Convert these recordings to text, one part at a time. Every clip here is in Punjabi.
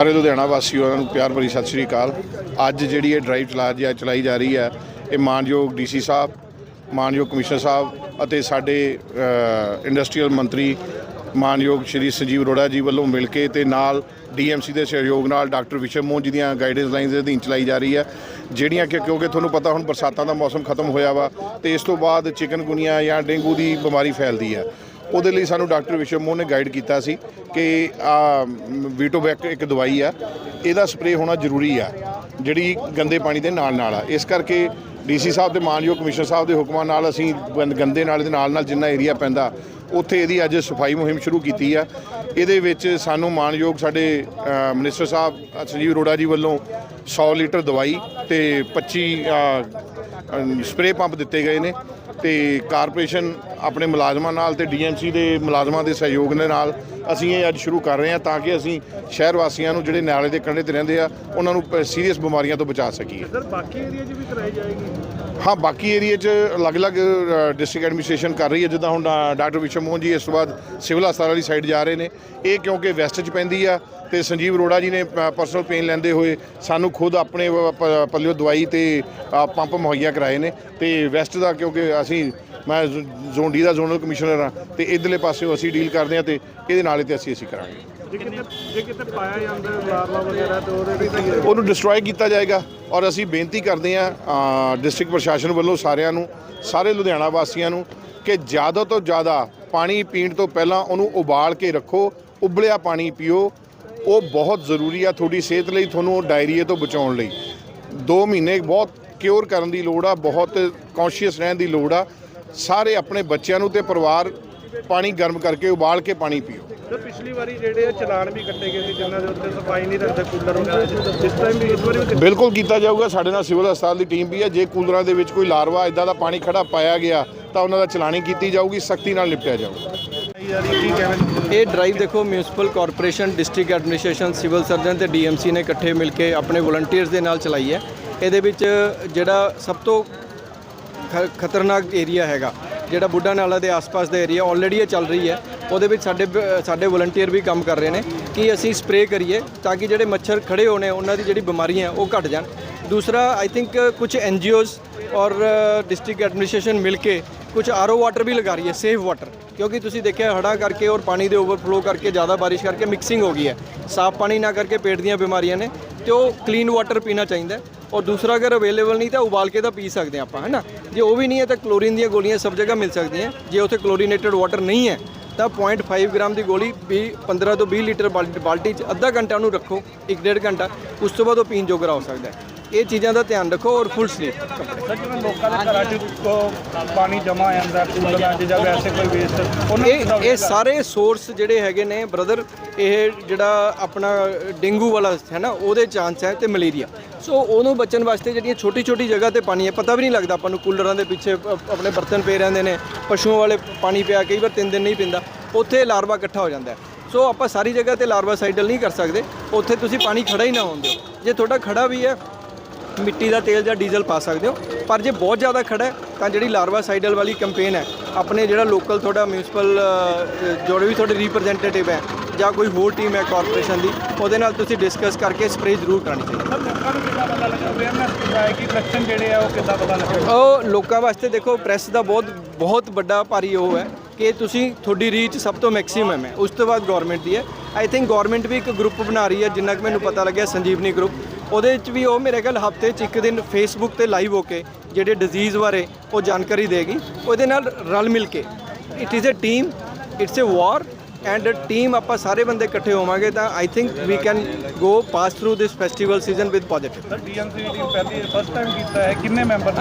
ਸਾਰੇ ਲੁਧਿਆਣਾ ਵਾਸੀਆਂ ਨੂੰ ਪਿਆਰ ਭਰੀ ਸਤਿ ਸ਼੍ਰੀ ਅਕਾਲ। ਅੱਜ ਜਿਹੜੀ ਇਹ ਡਰਾਈਵ ਚਲਾ ਜਾ ਚਲਾਈ ਜਾ ਰਹੀ ਹੈ, ਇਹ ਮਾਨਯੋਗ ਡੀਸੀ ਸਾਹਿਬ, ਮਾਨਯੋਗ ਕਮਿਸ਼ਨਰ ਸਾਹਿਬ ਅਤੇ ਸਾਡੇ ਇੰਡਸਟਰੀਅਲ ਮੰਤਰੀ ਮਾਨਯੋਗ ਸ਼੍ਰੀ ਸੰਜੀਵ ਅਰੋੜਾ ਜੀ ਵੱਲੋਂ ਮਿਲ ਕੇ ਤੇ ਨਾਲ ਡੀਐਮਸੀ ਦੇ ਸਹਿਯੋਗ ਨਾਲ ਡਾਕਟਰ ਵਿਸ਼ਵ ਮੋਹਨ ਜੀ ਦੀਆਂ ਗਾਈਡੈਂਸ ਲਾਈਨਸ ਦੇ ਅਧੀਨ ਚਲਾਈ ਜਾ ਰਹੀ ਹੈ, ਜਿਹੜੀਆਂ ਕਿ ਕਿਉਂਕਿ ਤੁਹਾਨੂੰ ਪਤਾ ਹੁਣ ਬਰਸਾਤਾਂ ਦਾ ਮੌਸਮ ਖਤਮ ਹੋਇਆ ਵਾ ਤੇ ਇਸ ਤੋਂ ਬਾਅਦ ਚਿਕਨਗੁਨੀਆ ਜਾਂ ਡੇਂਗੂ ਦੀ ਬਿਮਾਰੀ ਫੈਲਦੀ ਹੈ। ਉਹਦੇ ਲਈ ਸਾਨੂੰ ਡਾਕਟਰ ਵਿਸ਼ਵ ਮੋਹਨ ਨੇ ਗਾਈਡ ਕੀਤਾ ਸੀ ਕਿ ਆ ਵੀਟੋਬੈਕ ਇੱਕ ਦਵਾਈ ਆ ਇਹਦਾ ਸਪਰੇਅ ਹੋਣਾ ਜ਼ਰੂਰੀ ਆ ਜਿਹੜੀ ਗੰਦੇ ਪਾਣੀ ਦੇ ਨਾਲ ਨਾਲ ਆ। ਇਸ ਕਰਕੇ ਡੀਸੀ ਸਾਹਿਬ ਤੇ ਮਾਨਯੋਗ ਕਮਿਸ਼ਨਰ ਸਾਹਿਬ ਦੇ ਹੁਕਮਾਂ ਨਾਲ ਅਸੀਂ ਗੰਦੇ ਨਾਲੇ ਦੇ ਨਾਲ ਨਾਲ ਜਿੰਨਾ ਏਰੀਆ ਪੈਂਦਾ ਉੱਥੇ ਇਹਦੀ ਅੱਜ ਸਫ਼ਾਈ ਮੁਹਿੰਮ ਸ਼ੁਰੂ ਕੀਤੀ ਆ। ਇਹਦੇ ਵਿੱਚ ਸਾਨੂੰ ਮਾਨਯੋਗ ਸਾਡੇ ਅ, ਮਿਨਿਸਟਰ ਸਾਹਿਬ ਸੰਜੀਵ ਅਰੋੜਾ ਜੀ ਵੱਲੋਂ 100 ਲੀਟਰ ਦਵਾਈ ਤੇ 25 ਅ, ਸਪਰੇਅ ਪੰਪ ਦਿੱਤੇ ਗਏ ਨੇ। ਤੇ ਕਾਰਪੋਰੇਸ਼ਨ ਆਪਣੇ ਮੁਲਾਜ਼ਮਾਂ ਨਾਲ ਤੇ ਡੀਐਮਸੀ ਦੇ ਮੁਲਾਜ਼ਮਾਂ ਦੇ ਸਹਿਯੋਗ ਦੇ ਨਾਲ ਅਸੀਂ ਇਹ ਅੱਜ ਸ਼ੁਰੂ ਕਰ ਰਹੇ ਹਾਂ ਤਾਂ ਕਿ ਅਸੀਂ ਸ਼ਹਿਰ ਵਾਸੀਆਂ ਨੂੰ ਜਿਹੜੇ ਨਾਲੇ ਦੇ ਕੰਢੇ ਤੇ ਰਹਿੰਦੇ ਆ ਉਹਨਾਂ ਨੂੰ ਸੀਰੀਅਸ ਬਿਮਾਰੀਆਂ ਤੋਂ ਬਚਾ ਸਕੀਏ। ਸਰ ਬਾਕੀ ਏਰੀਆ 'ਚ ਵੀ ਕਰਾਈ ਜਾਏਗੀ? ਹਾਂ ਬਾਕੀ ਏਰੀਆ 'ਚ ਅਲੱਗ-ਅਲੱਗ ਡਿਸਟ੍ਰਿਕਟ ਐਡਮਿਨਿਸਟ੍ਰੇਸ਼ਨ ਕਰ ਰਹੀ ਹੈ। ਜਿੱਦਾਂ ਹੁਣ ਡਾਕਟਰ ਵਿਸ਼ਵ ਮੋਹਨ ਜੀ ਇਸ ਤੋਂ ਬਾਅਦ ਸਿਵਲ ਹਸਪਤਾਲ ਵਾਲੀ ਸਾਈਡ ਜਾ ਰਹੇ ਨੇ। ਇਹ ਕਿਉਂਕਿ ਵੈਸਟ 'ਚ ਪੈਂਦੀ ਆ ਤੇ ਸੰਜੀਵ ਅਰੋੜਾ ਜੀ ਨੇ ਪਰਸਨਲ ਪੇਨ ਲੈਂਦੇ ਹੋਏ ਸਾਨੂੰ ਖੁਦ ਆਪਣੇ ਪੱਲਿਓ ਦਵਾਈ ਤੇ ਪੰਪ ਮੁਹੱਈਆ ਕਰਾਏ ਨੇ। ਤੇ ਵੈਸਟ ਦਾ ਕਿਉਂਕਿ ਅਸੀਂ ਮੈਂ ਜ਼ੋਨ ਡੀ ਦਾ ਜ਼ੋਨਲ ਕਮਿਸ਼ਨਰ ਆ ਤੇ ਇਧਰਲੇ ਪਾਸਿਓਂ ਅਸੀਂ ਡੀਲ ਕਰਦੇ ਆ ਤੇ ਇਹਦੇ ਨਾਲ ਹੀ ਤੇ ਅਸੀਂ ਅਸੀਂ ਕਰਾਂਗੇ। ਜੇ ਕਿਤੇ ਜੇ ਕਿਤੇ ਪਾਇਆ ਜਾਂਦਾ ਲਾਰਵਾ ਵਗੈਰਾ ਤੇ ਉਹਦੇ ਵੀ ਤਾਂ ਉਹਨੂੰ ਡਿਸਟਰੋਏ ਕੀਤਾ ਜਾਏਗਾ ਔਰ ਅਸੀਂ ਬੇਨਤੀ ਕਰਦੇ ਹਾਂ ਡਿਸਟ੍ਰਿਕਟ ਪ੍ਰਸ਼ਾਸਨ ਵੱਲੋਂ ਸਾਰਿਆਂ ਨੂੰ ਸਾਰੇ ਲੁਧਿਆਣਾ ਵਾਸੀਆਂ ਨੂੰ ਕਿ ਜ਼ਿਆਦਾ ਤੋਂ ਜ਼ਿਆਦਾ ਪਾਣੀ ਪੀਣ ਤੋਂ ਪਹਿਲਾਂ ਉਹਨੂੰ ਉਬਾਲ ਕੇ ਰੱਖੋ ਉਬਲਿਆ ਪਾਣੀ ਪੀਓ। ਉਹ ਬਹੁਤ ਜ਼ਰੂਰੀ ਆ ਤੁਹਾਡੀ ਸਿਹਤ ਲਈ ਤੁਹਾਨੂੰ ਡਾਇਰੀਏ ਤੋਂ ਬਚਾਉਣ ਲਈ। 2 ਮਹੀਨੇ ਬਹੁਤ ਕਿਉਰ ਕਰਨ ਦੀ ਲੋੜ ਆ ਬਹੁਤ ਕੌਨਸ਼ੀਅਸ ਰਹਿਣ ਦੀ ਲੋੜ ਆ। ਸਾਰੇ ਆਪਣੇ ਬੱਚਿਆਂ ਨੂੰ ਤੇ ਪਰਿਵਾਰ ਪਾਣੀ ਗਰਮ ਕਰਕੇ ਉਬਾਲ ਕੇ ਪਾਣੀ ਪੀਓ। ਸਰ ਪਿਛਲੀ ਵਾਰੀ ਜਿਹੜੇ ਆ ਚਲਾਨ ਵੀ ਕੱਟੇ ਗਏ ਸੀ ਜਿਨ੍ਹਾਂ ਦੇ ਉੱਤੇ ਸਫ਼ਾਈ ਨਹੀਂ ਰੱਖਦੇ ਕੂਲਰ ਵਗੈਰਾ 'ਚ। ਇਸ ਟਾਈਮ ਵੀ ਇਸ ਵਾਰੀ ਵੀ ਬਿਲਕੁਲ ਕੀਤਾ ਜਾਊਗਾ। ਸਾਡੇ ਨਾਲ ਸਿਵਲ ਹਸਪਤਾਲ ਦੀ ਟੀਮ ਵੀ ਹੈ ਜੇ ਕੂਲਰਾਂ ਦੇ ਵਿੱਚ ਕੋਈ ਲਾਰਵਾ ਇਦਾਂ ਦਾ ਪਾਣੀ ਖੜਾ ਪਾਇਆ ਗਿਆ ਤਾਂ ਉਹਨਾਂ ਦਾ ਚਲਾਣੀ ਕੀਤੀ ਜਾਊਗੀ ਸਖਤੀ ਨਾਲ ਨਿਪਟਿਆ ਜਾਊਗਾ। ਇਹ ਡਰਾਈਵ ਦੇਖੋ municipal corporation district administration civil surgeon ਤੇ ਡੀਐਮਸੀ ਨੇ ਇਕੱਠੇ ਮਿਲ ਕੇ ਆਪਣੇ ਵਲੰਟੀਅਰਸ ਦੇ ਨਾਲ ਚਲਾਈ ਹੈ। ਇਹਦੇ ਵਿੱਚ ਜਿਹੜਾ ਸਭ ਤੋਂ ਖ- ਖਤਰਨਾਕ ਏਰੀਆ ਹੈਗਾ, ਜਿਹੜਾ ਬੁੱਢਾ ਨਾਲਾ ਦੇ ਆਸ-ਪਾਸ ਦਾ ਏਰੀਆ ਆਲਰੇਡੀ ਇਹ ਚੱਲ ਰਹੀ ਹੈ, ਉਹਦੇ ਵਿੱਚ ਸਾਡੇ ਬ- ਸਾਡੇ ਵਲੰਟੀਅਰ ਵੀ ਕੰਮ ਕਰ ਰਹੇ ਨੇ ਕਿ ਅਸੀਂ ਸਪਰੇਅ ਕਰੀਏ ਤਾਂ ਕਿ ਜਿਹੜੇ ਮੱਛਰ ਖੜੇ ਹੋਣੇ, ਉਹਨਾਂ ਦੀ ਜਿਹੜੀ ਬਿਮਾਰੀਆਂ ਉਹ ਘਟ ਜਾਣ। ਦੂਸਰਾ ਆਈ ਥਿੰਕ ਕੁਝ ਐਨਜੀਓਜ਼ ਔਰ ਡਿਸਟ੍ਰਿਕਟ ਐਡਮਿਨਿਸਟ੍ਰੇਸ਼ਨ ਮਿਲ ਕੇ ਕੁਝ ਆਰਓ ਵਾਟਰ ਵੀ ਲਗਾ ਰਹੀ ਹੈ ਸੇਫ ਵਾਟਰ ਕਿਉਂਕਿ ਤੁਸੀਂ ਦੇਖਿਆ ਹੜਾ ਕਰਕੇ ਔਰ ਪਾਣੀ ਦੇ ਓਵਰਫਲੋ ਕਰਕੇ ਜ਼ਿਆਦਾ ਬਾਰਿਸ਼ ਕਰਕੇ ਮਿਕਸਿੰਗ ਹੋ ਗਈ ਹੈ। ਸਾਫ਼ ਪਾਣੀ ਨਾ ਕਰਕੇ ਪੇਟ ਦੀਆਂ ਬਿਮਾਰੀਆਂ ਨੇ। ਤੇ ਉਹ ਕਲੀਨ ਵਾਟਰ ਪੀਣਾ ਚਾਹੀਦਾ ਹੈ। ਔਰ ਦੂਸਰਾ ਅਗਰ ਅਵੇਲੇਬਲ ਨਹੀਂ ਤਾਂ ਉਬਾਲ ਕੇ ਤਾਂ ਪੀ ਸਕਦੇ ਹਾਂ ਆਪਾਂ, ਹੈ ਨਾ ਜੇ ਉਹ ਵੀ ਨਹੀਂ ਹੈ ਤਾਂ ਕਲੋਰੀਨ ਦੀਆਂ ਗੋਲੀਆਂ ਸਭ ਜਗ੍ਹਾ ਮਿਲ ਸਕਦੀਆਂ ਜੇ ਉੱਥੇ ਕਲੋਰੀਨੇਟਡ ਵਾਟਰ ਨਹੀਂ ਹੈ, ਤਾਂ 0.5 ਗ੍ਰਾਮ ਦੀ ਗੋਲੀ 20 15 ਤੋਂ 20 ਲੀਟਰ ਬਾਲਟੀ ਬਾਲਟੀ 'ਚ, ਅੱਧਾ ਘੰਟਾ ਉਹਨੂੰ ਰੱਖੋ, ਇੱਕ ਡੇਢ ਘੰਟਾ, ਉਸ ਤੋਂ ਬਾਅਦ ਉਹ ਪੀਣ ਜੋਗਰਾ ਹੋ ਸਕਦਾ ਹੈ ਇਹ ਚੀਜ਼ਾਂ ਦਾ ਧਿਆਨ ਰੱਖੋ ਔਰ ਫੁੱਲ ਸਰ ਜਿਵੇਂ ਲੋਕਾਂ ਦੇ ਘਰਾਂ 'ਚ ਕੋ- ਪਾਣੀ ਜਮਾ ਆ ਜਾਂਦਾ ਕੂਲਰਾਂ 'ਚ ਜਾਂ ਵੈਸੇ ਕੋਈ ਵੇਸਟ ਉਹਨਾਂ ਨੂੰ ਇਹ ਸਾਰੇ ਸੋਰਸ ਜਿਹੜੇ ਹੈਗੇ ਨੇ ਬ੍ਰਦਰ ਇਹ ਜਿਹੜਾ ਆਪਣਾ ਡੇਂਗੂ ਵਾਲਾ ਹੈ ਨਾ ਉਹਦੇ ਚਾਂਸ ਹੈ ਤੇ ਮਲੇਰੀਆ ਸੋ ਉਹਨੂੰ ਬਚਣ ਵਾਸਤੇ ਜਿਹੜੀਆਂ ਛੋਟੀ ਛੋਟੀ ਜਗ੍ਹਾ ਤੇ ਪਾਣੀ ਹੈ ਪਤਾ ਵੀ ਨਹੀਂ ਲੱਗਦਾ ਆਪਾਂ ਨੂੰ ਕੂਲਰਾਂ ਦੇ ਪਿੱਛੇ ਆਪਣੇ ਬਰਤਨ ਪਏ ਰਹਿੰਦੇ ਨੇ ਪਸ਼ੂਆਂ ਵਾਲੇ ਪਾਣੀ ਪਿਆ ਕਈ ਵਾਰ ਤਿੰਨ ਦਿਨ ਨਹੀਂ ਪੀਂਦਾ ਉੱਥੇ ਲਾਰਵਾ ਇਕੱਠਾ ਹੋ ਜਾਂਦਾ ਸੋ ਆਪਾਂ ਸਾਰੀ ਜਗ੍ਹਾ ਤੇ ਲਾਰਵਾ ਸਾਈਡਲ ਨਹੀਂ ਕਰ ਸਕਦੇ ਉੱਥੇ ਤੁਸੀਂ ਪਾਣੀ ਖੜਾ ਹੀ ਨਾ ਹੋਣ ਦਿਓ। ਜੇ ਤੁਹਾਡਾ ਖੜਾ ਵੀ ਹੈ ਮਿੱਟੀ ਦਾ ਤੇਲ ਜਾਂ ਡੀਜ਼ਲ ਪਾ ਸਕਦੇ ਹੋ। ਪਰ ਜੇ ਬਹੁਤ ਜ਼ਿਆਦਾ ਖੜਾ ਹੈ ਤਾਂ ਜਿਹੜੀ ਲਾਰਵਾ ਸਾਈਡਲ ਵਾਲੀ ਕੈਂਪੇਨ ਹੈ ਆਪਣੇ ਜਿਹੜਾ ਲੋਕਲ ਤੁਹਾਡਾ ਮਿਊਨਿਸਪਲ ਜਿਹੜੇ ਵੀ ਤੁਹਾਡੇ ਰਿਪਰੈਜ਼ੈਂਟੇਟਿਵ ਹੈ ਜਾਂ ਕੋਈ ਹੋਰ ਟੀਮ ਹੈ ਕਾਰਪੋਰੇਸ਼ਨ ਦੀ ਉਹਦੇ ਨਾਲ ਤੁਸੀਂ ਡਿਸਕਸ ਕਰਕੇ ਸਪਰੇਅ ਜ਼ਰੂਰ ਕਰਾਣੀ ਚਾਹੀਦੀ ਉਹ ਲੋਕਾਂ ਵਾਸਤੇ ਦੇਖੋ ਪ੍ਰੈਸ ਦਾ ਬਹੁਤ ਬਹੁਤ ਵੱਡਾ ਭਾਰੀ ਉਹ ਹੈ ਕਿ ਤੁਸੀਂ ਤੁਹਾਡੀ ਰੀਚ ਸਭ ਤੋਂ ਮੈਕਸਿਮਮ ਹੈ। ਉਸ ਤੋਂ ਬਾਅਦ ਗਵਰਨਮੈਂਟ ਦੀ ਹੈ। ਆਈ ਥਿੰਕ ਗਵਰਨਮੈਂਟ ਵੀ ਇੱਕ ਗਰੁੱਪ ਬਣਾ ਰਹੀ ਹੈ ਜਿੰਨਾ ਕਿ ਮੈਨੂੰ ਪਤਾ ਲੱਗਿਆ ਸੰਜੀਵਨੀ ਗਰੁੱਪ ਉਹਦੇ ਵਿੱਚ ਵੀ ਉਹ ਮੇਰੇ ਖਿਆਲ ਹਫ਼ਤੇ 'ਚ ਇੱਕ ਦਿਨ ਫੇਸਬੁੱਕ ਤੇ ਲਾਈਵ ਹੋ ਕੇ ਜਿਹੜੇ ਡਿਜ਼ੀਜ਼ ਬਾਰੇ ਉਹ ਜਾਣਕਾਰੀ ਦੇਗੀ। ਉਹਦੇ ਨਾਲ ਰਲ ਮਿਲ ਕੇ it is a team it's a war and team ਆਪਾਂ ਸਾਰੇ ਬੰਦੇ ਇਕੱਠੇ ਹੋਵਾਂਗੇ ਤਾਂ I think we can go pass through this festival season with positive sir DMC the team ਪਹਿਲੀ ਫਸਟ ਟਾਈਮ ਕੀਤਾ ਹੈ ਕਿੰਨੇ ਮੈਂਬਰ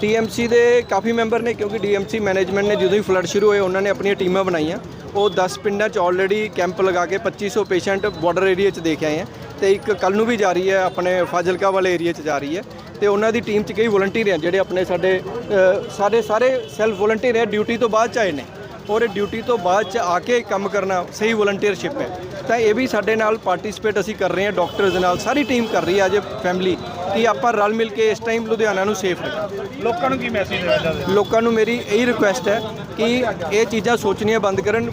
ਡੀਐਮਸੀ ਦੇ ਕਾਫੀ ਮੈਂਬਰ ਨੇ ਕਿਉਂਕਿ ਡੀਐਮਸੀ ਮੈਨੇਜਮੈਂਟ ਨੇ ਜਦੋਂ ਹੀ ਫਲੱਡ ਸ਼ੁਰੂ ਹੋਏ ਉਹਨਾਂ ਨੇ ਆਪਣੀਆਂ ਟੀਮਾਂ ਬਣਾਈਆਂ। ਉਹ 10 ਪਿੰਡਾਂ 'ਚ ਆਲਰੇਡੀ ਕੈਂਪ ਲਗਾ ਕੇ 2500 ਪੇਸ਼ੈਂਟ ਬਾਰਡਰ ਏਰੀਆ 'ਚ ਦੇਖ ਆਏ ਹੈ ਤੇ ਇੱਕ ਕੱਲ ਨੂੰ ਵੀ ਜਾ ਰਹੀ ਹੈ ਆਪਣੇ ਫਾਜ਼ਿਲਕਾ ਵਾਲੇ ਏਰੀਆ 'ਚ ਜਾ ਰਹੀ ਹੈ। ਤੇ ਉਹਨਾਂ ਦੀ ਟੀਮ 'ਚ ਕਈ ਵਲੰਟੀਅਰ ਹੈ ਜਿਹੜੇ ਆਪਣੇ ਸਾਡੇ ਅ, ਸਾਰੇ ਸੈਲਫ ਵਲੰਟੀਅਰ ਹੈ ਡਿਊਟੀ ਤੋਂ ਬਾਅਦ 'ਚ ਆਏ ਨੇ। ਔਰ ਇਹ ਡਿਊਟੀ ਤੋਂ ਬਾਅਦ 'ਚ ਆ ਕੇ ਕੰਮ ਕਰਨਾ ਸਹੀ ਵਲੰਟੀਅਰਸ਼ਿਪ ਹੈ। ਤਾਂ ਇਹ ਵੀ ਸਾਡੇ ਨਾਲ ਪਾਰਟਿਸਿਪੇਟ ਅਸੀਂ ਕਰ ਰਹੇ ਹਾਂ ਡਾਕਟਰਸ ਨਾਲ ਸਾਰੀ ਟੀਮ ਕਰ ਰਹੀ ਹੈ ਅੱਜ ਫੈਮਿਲੀ ਕਿ ਆਪਾਂ ਰਲ ਮਿਲ ਕੇ ਇਸ ਟਾਈਮ ਲੁਧਿਆਣਾ ਨੂੰ ਸੇਫ ਰੱਖੀਏ। ਲੋਕਾਂ ਨੂੰ ਕੀ ਮੈਸੇਜ ਦੇਣਾ ਚਾਹੁੰਦੇ ਲੋਕਾਂ ਨੂੰ ਮੇਰੀ ਇਹੀ ਰਿਕੁਐਸਟ ਹੈ ਕਿ ਇਹ ਚੀਜ਼ਾਂ ਸੋਚਣੀਆਂ ਬੰਦ ਕਰਨ